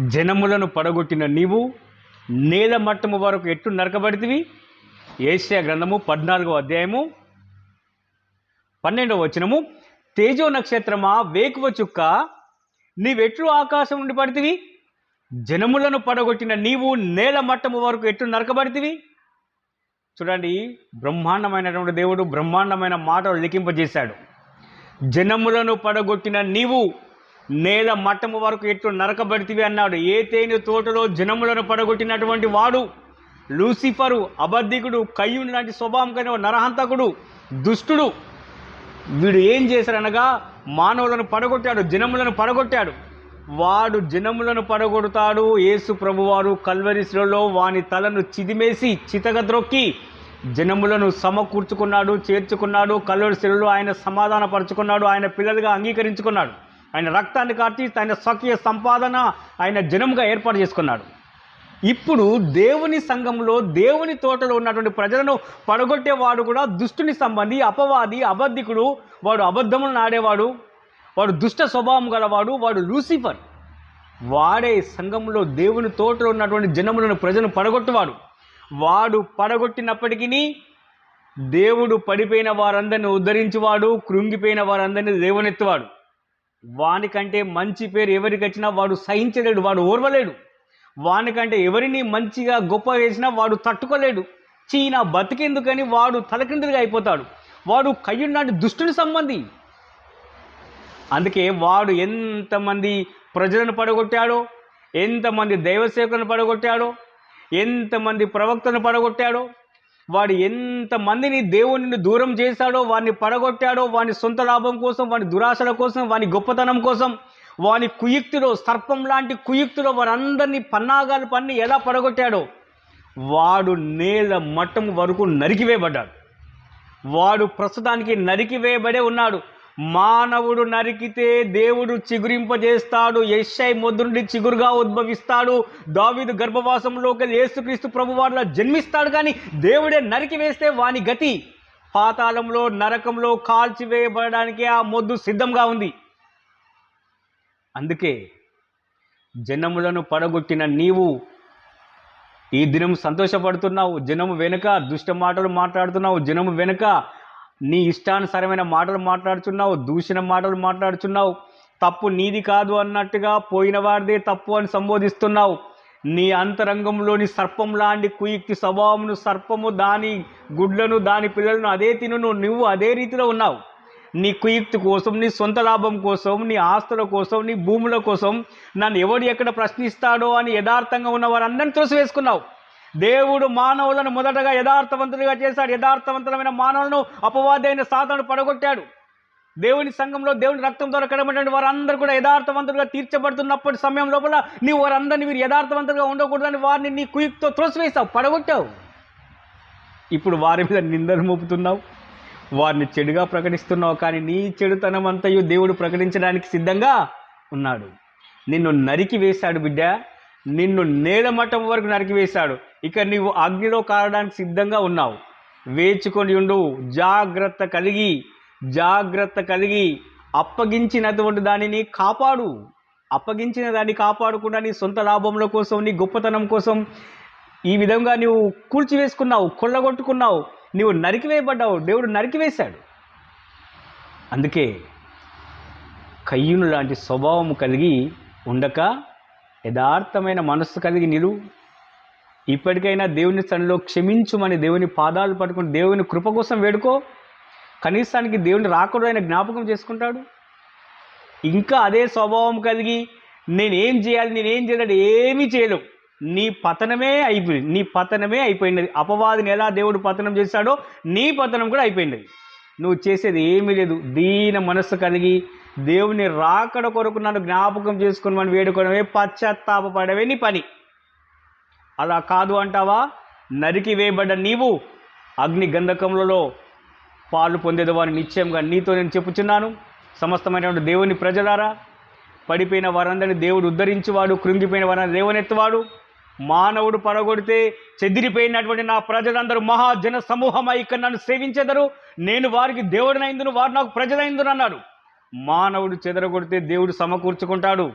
జనములను పడగొట్టిన నీవు నేల మట్టము వరకు ఎట్టు నరకబడితివి? ఏషియా గ్రంథము పద్నాలుగో అధ్యాయము పన్నెండవ వచనము. తేజో నక్షత్రమా వేకువ చుక్క నీవెట్లు ఆకాశం నుండి పడితివి? జనములను పడగొట్టిన నీవు నేల మట్టము వరకు ఎట్టు నరకబడితివి? చూడండి బ్రహ్మాండమైనటువంటి దేవుడు బ్రహ్మాండమైన మాటలు లిఖింపజేశాడు. జనములను పడగొట్టిన నీవు నేల మట్టము వరకు ఎట్లు నరకబడితివి అన్నాడు. ఏ తేనె తోటలో జనములను పడగొట్టినటువంటి వాడు? లూసిఫరు అబద్ధికుడు కయ్యుని లాంటి స్వభావం కలిగిన నరహంతకుడు దుష్టుడు. వీడు ఏం చేశారనగా మానవులను పడగొట్టాడు జనములను పడగొట్టాడు. వాడు జనములను పడగొడతాడు. యేసు ప్రభువారు కల్వరిశిలో వాని తలను చిదిమేసి చితగద్రొక్కి జనములను సమకూర్చుకున్నాడు చేర్చుకున్నాడు. కల్వరిశిలో ఆయన సమాధానపరుచుకున్నాడు. ఆయన పిల్లలుగా అంగీకరించుకున్నాడు. ఆయన రక్తాన్ని కార్చి ఆయన స్వకీయ సంపాదన ఆయన జనముగా ఏర్పాటు చేసుకున్నాడు. ఇప్పుడు దేవుని సంఘంలో దేవుని తోటలో ఉన్నటువంటి ప్రజలను పడగొట్టేవాడు కూడా దుష్టుని సంబంధి అపవాది అబద్ధికుడు. వాడు అబద్ధములను ఆడేవాడు వాడు దుష్ట స్వభావం గలవాడు వాడు లూసిఫర్. వాడే సంఘంలో దేవుని తోటలో ఉన్నటువంటి జనములను ప్రజలను పడగొట్టువాడు. వాడు పడగొట్టినప్పటికీ దేవుడు పడిపోయిన వారందరిని ఉద్ధరించేవాడు కృంగిపోయిన వారందరినీ దేవునెత్తువాడు. వానికంటే మంచి పేరు ఎవరికి వచ్చినా వాడు సహించలేడు వాడు ఓర్వలేడు. వానికంటే ఎవరిని మంచిగా గొప్ప వేసినా వాడు తట్టుకోలేడు. చీనా బతికేందుకని వాడు తలకిందులుగా అయిపోతాడు. వాడు కయ్యున్నాడు దుష్టుని సంబంధి. అందుకే వాడు ఎంతమంది ప్రజలను పడగొట్టాడో ఎంతమంది దైవసేవకులను పడగొట్టాడో ఎంతమంది ప్రవక్తను పడగొట్టాడో వాడు ఎంతమందిని దేవుని దూరం చేశాడో వాడిని పడగొట్టాడో వాని సొంత లాభం కోసం వాని దురాశల కోసం వాని గొప్పతనం కోసం వాని కుయుక్తిలో సర్పం లాంటి కుయుక్తిలో వారందరినీ పన్నాగాలు పన్ని ఎలా పడగొట్టాడో వాడు నేల మట్టం వరకు నరికివేయబడ్డాడు వాడు ప్రస్తుతానికి నరికివేయబడే ఉన్నాడు. మానవుడు నరికితే దేవుడు చిగురింపజేస్తాడు యశ్ఐ మొద్దు చిగురుగా ఉద్భవిస్తాడు. దావీదు గర్భవాసంలోకి యేసుక్రీస్తు ప్రభువారిలా జన్మిస్తాడు కానీ దేవుడే నరికి వేస్తే వాని గతి పాతాళంలో నరకంలో కాల్చివేయబడడానికి ఆ మొద్దు సిద్ధంగా ఉంది. అందుకే జనములను పడగొట్టిన నీవు ఈ దినం సంతోషపడుతున్నావు జనము వెనుక దుష్ట మాటలు మాట్లాడుతున్నావు జనము వెనుక నీ ఇష్టానుసారమైన మాటలు మాట్లాడుచున్నావు దూషణ మాటలు మాట్లాడుచున్నావు. తప్పు నీది కాదు అన్నట్టుగా పోయిన వారిదే తప్పు అని సంబోధిస్తున్నావు. నీ అంతరంగంలోని సర్పం లాంటి కుయుక్తి స్వభావమును సర్పము దాని గుడ్లను దాని పిల్లలను అదే తినును నువ్వు అదే రీతిలో ఉన్నావు. నీ కుయుక్తి కోసం నీ సొంత లాభం కోసం నీ ఆస్తుల కోసం నీ భూముల కోసం నన్ను ఎవడు ఎక్కడ ప్రశ్నిస్తాడో అని యథార్థంగా ఉన్న వారందరినీ త్రోసివేసుకున్నావు దేవుడు మానవులను మొదటగా యథార్థవంతులుగా చేశాడు. యథార్థవంతులమైన మానవులను అపవాదైన సాధనను పడగొట్టాడు. దేవుని సంఘంలో దేవుని రక్తం ద్వారా కడబడినటువంటి వారందరూ కూడా యథార్థవంతులుగా తీర్చబడుతున్నప్పటి సమయం లోపల నీవు వారందరినీ వీరు యథార్థవంతులుగా ఉండకూడదని వారిని నీ కుయుక్తో త్రోసివేశావు పడగొట్టావు. ఇప్పుడు వారి మీద నిందలు మోపుతున్నావు. వారిని చెడుగా ప్రకటిస్తున్నావు కానీ నీ చెడుతనం అంతయు దేవుడు ప్రకటించడానికి సిద్ధంగా ఉన్నాడు. నిన్ను నరికి వేశాడు బిడ్డ. నిన్ను నేలమట్టం వరకు నరికి వేశాడు. ఇక నీవు అగ్నిలో కారడానికి సిద్ధంగా ఉన్నావు. వేచుకొని ఉండు. జాగ్రత్త కలిగి జాగ్రత్త కలిగి. అప్పగించినటువంటి దానిని కాపాడు. అప్పగించిన దాన్ని కాపాడకుండా నీ సొంత లాభముల కోసం నీ గొప్పతనం కోసం ఈ విధంగా నీవు కూల్చివేసుకున్నావు కొల్లగొట్టుకున్నావు. నీవు నరికివేయబడ్డావు. దేవుడు నరికివేశాడు. అందుకే కయ్యును లాంటి స్వభావం కలిగి ఉండక యథార్థమైన మనస్సు కలిగి నిలువు ఇప్పటికైనా దేవుని సన్నిలో క్షమించుమని దేవుని పాదాలు పట్టుకుని దేవుని కృప కోసం వేడుకో. కనీసానికి దేవుని రాకూడదు ఆయన జ్ఞాపకం చేసుకుంటాడు. ఇంకా అదే స్వభావం కలిగి నేనేం చేయాలి నేనేం చేయాలి ఏమీ చేయలేవు నీ పతనమే అయిపోయింది నీ పతనమే అయిపోయినది అపవాదిని ఎలా దేవుడు పతనం చేశాడో నీ పతనం కూడా అయిపోయినది నువ్వు చేసేది ఏమీ లేదు. దీన మనస్సు కలిగి దేవుని రాకడ కొరకు నన్ను జ్ఞాపకం చేసుకుని మనం వేడుకోవడమే పశ్చాత్తాపడమే నీ పని. అలా కాదు అంటావా? నరికి వేయబడ్డ నీవు అగ్ని గంధకములలో పాలు పొందేది వారిని నిశ్చయంగా నీతో నేను చెప్పుచున్నాను. సమస్తమైనటువంటి దేవుని ప్రజలారా పడిపోయిన వారందరినీ దేవుడు ఉద్ధరించేవాడు కృంగిపోయిన వారిని దేవునెత్తువాడు మానవుడు పడగొడితే చెదిరిపోయినటువంటి నా ప్రజలందరూ మహాజన సమూహమై ఇక్కడ నన్ను సేవించెదరు. నేను వారికి దేవుడినైందును వారు నాకు ప్రజలైందును అన్నాడు మానవుడు చెదరగొడితే దేవుడు సమకూర్చుకుంటాడు.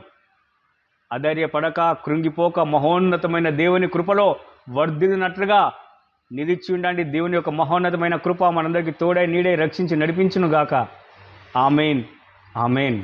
అధైర్యపడక కృంగిపోక మహోన్నతమైన దేవుని కృపలో వర్ధిల్లినట్లుగా నిలిచి ఉండండి. దేవుని యొక్క మహోన్నతమైన కృప మనందరికీ తోడై నీడై రక్షించి నడిపించును గాక ఆమెన్. ఆమెన్.